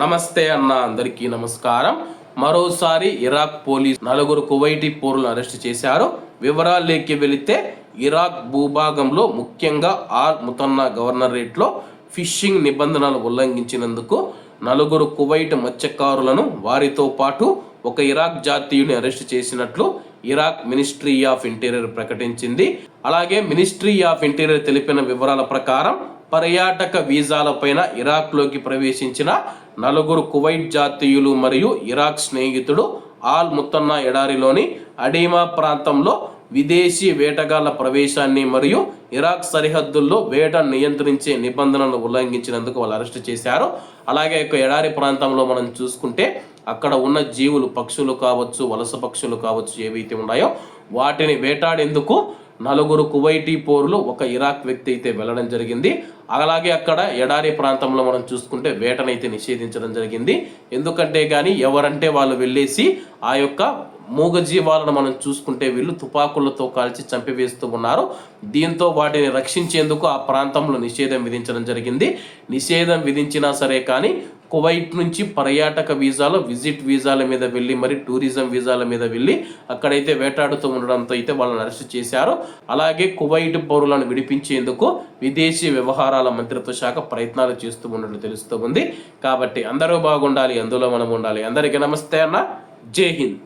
నమస్తే అన్న అందరికీ నమస్కారం. మరోసారి ఇరాక్ పోలీస్ నలుగురు కువైటీ పౌరులను అరెస్ట్ చేశారు. వివరాల్లోకి వెళితే ఇరాక్ భూభాగంలో ముఖ్యంగా ఆల్ ముతన్నా గవర్నరేట్లో ఫిషింగ్ నిబంధనలు ఉల్లంఘించినందుకు నలుగురు కువైట్ మత్స్యకారులను వారితో పాటు ఒక ఇరాక్ జాతీయుని అరెస్ట్ చేసినట్లు ఇరాక్ మినిస్ట్రీ ఆఫ్ ఇంటీరియర్ ప్రకటించింది. అలాగే మినిస్ట్రీ ఆఫ్ ఇంటీరియర్ తెలిపిన వివరాల ప్రకారం పర్యాటక వీసాలపైన ఇరాక్లోకి ప్రవేశించిన నలుగురు కువైట్ జాతీయులు మరియు ఇరాక్ స్నేహితుడు ఆల్ ముత్తన్నా ఎడారిలోని అడీమా ప్రాంతంలో విదేశీ వేటగాళ్ళ ప్రవేశాన్ని మరియు ఇరాక్ సరిహద్దుల్లో వేట నియంత్రించే నిబంధనలు ఉల్లంఘించినందుకు వాళ్ళు అరెస్ట్ చేశారు. అలాగే యొక్క ఎడారి ప్రాంతంలో మనం చూసుకుంటే అక్కడ ఉన్న జీవులు పక్షులు కావచ్చు వలస పక్షులు కావచ్చు ఏవైతే ఉన్నాయో వాటిని వేటాడేందుకు నలుగురు కువైటీ పోరులు ఒక ఇరాక్ వ్యక్తి అయితే వెళ్ళడం జరిగింది. అలాగే అక్కడ ఎడారి ప్రాంతంలో మనం చూసుకుంటే వేటనైతే నిషేధించడం జరిగింది. ఎందుకంటే కానీ ఎవరంటే వాళ్ళు వెళ్ళేసి ఆ యొక్క మూగజీవాలను మనం చూసుకుంటే వీళ్ళు తుపాకులతో కాల్చి చంపివేస్తూ ఉన్నారు. దీంతో వాటిని రక్షించేందుకు ఆ ప్రాంతంలో నిషేధం విధించడం జరిగింది. నిషేధం విధించినా సరే కానీ కువైట్ నుంచి పర్యాటక వీసాలో విజిట్ వీసాల మీద వెళ్ళి మరి టూరిజం వీసాల మీద వెళ్ళి అక్కడైతే వేటాడుతూ ఉండడంతో అయితే వాళ్ళని అరెస్ట్ చేశారు. అలాగే కువైట్ పౌరులను విడిపించేందుకు విదేశీ వ్యవహారాల మంత్రిత్వ శాఖ ప్రయత్నాలు చేస్తూ ఉన్నట్లు తెలుస్తూ ఉంది. కాబట్టి అందరూ బాగుండాలి అందులో మనం ఉండాలి. అందరికీ నమస్తే అన్న. జై హింద్.